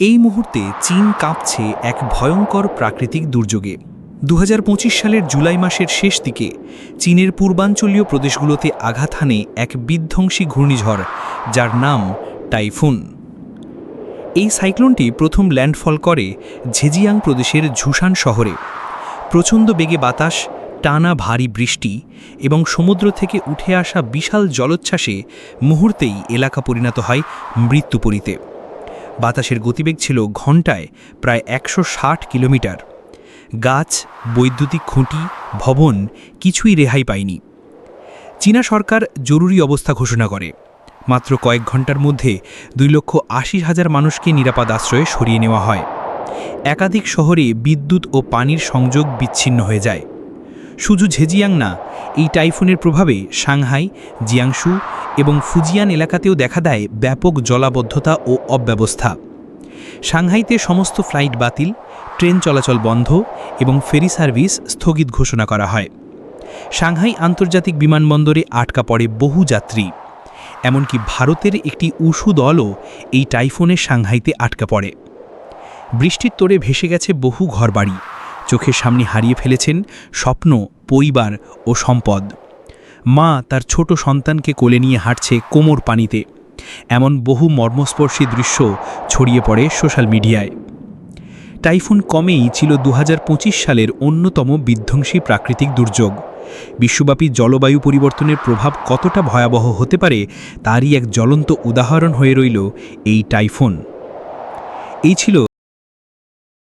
এই মুহূর্তে চীন কাঁপছে এক ভয়ঙ্কর প্রাকৃতিক দুর্যোগে। দু হাজার পঁচিশ সালের জুলাই মাসের শেষ দিকে চীনের পূর্বাঞ্চলীয় প্রদেশগুলোতে আঘাত হানে এক বিধ্বংসী ঘূর্ণিঝড়, যার নাম টাইফুন। এই সাইক্লোনটি প্রথম ল্যান্ডফল করে ঝেজিয়াং প্রদেশের ঝুসান শহরে। প্রচণ্ড বেগে বাতাস, টানা ভারী বৃষ্টি এবং সমুদ্র থেকে উঠে আসা বিশাল জলোচ্ছ্বাসে মুহূর্তেই এলাকা পরিণত হয় মৃত্যুপরিতে। বাতাসের গতিবেগ ছিল ঘন্টায় প্রায় একশো ষাট কিলোমিটার। গাছ, বৈদ্যুতিক খুঁটি, ভবন কিছুই রেহাই পায়নি। চীনা সরকার জরুরি অবস্থা ঘোষণা করে। মাত্র কয়েক ঘণ্টার মধ্যে দুই লক্ষ আশি হাজার মানুষকে নিরাপদ আশ্রয়ে সরিয়ে নেওয়া হয়। একাধিক শহরে বিদ্যুৎ ও পানির সংযোগ বিচ্ছিন্ন হয়ে যায়। শুধু ঝেজিয়াং না, এই টাইফুনের প্রভাবে সাংহাই জিয়াংশু এবং ফুজিয়ান এলাকাতেও দেখা দেয় ব্যাপক জলাবদ্ধতা ও অব্যবস্থা। সাংহাইতে সমস্ত ফ্লাইট বাতিল, ট্রেন চলাচল বন্ধ এবং ফেরি সার্ভিস স্থগিত ঘোষণা করা হয়। সাংহাই আন্তর্জাতিক বিমানবন্দরে আটকা পড়ে বহু যাত্রী। এমনকি ভারতের একটি উষু দলও এই টাইফুনের সাংহাইতে আটকা পড়ে। বৃষ্টির তোড়ে ভেসে গেছে বহু ঘরবাড়ি। চোখের সামনে হারিয়ে ফেলেছেন স্বপ্ন, পরিবার ও সম্পদ। মা তার ছোট সন্তানকে কোলে নিয়ে হাঁটছে কোমর পানিতে। এমন বহু মর্মস্পর্শী দৃশ্য ছড়িয়ে পড়ে সোশ্যাল মিডিয়ায়। টাইফুন কমেই ছিল দু হাজার পঁচিশ সালের অন্যতম বিধ্বংসী প্রাকৃতিক দুর্যোগ। বিশ্বব্যাপী জলবায়ু পরিবর্তনের প্রভাব কতটা ভয়াবহ হতে পারে তারই এক জ্বলন্ত উদাহরণ হয়ে রইল এই টাইফুন। এই ছিল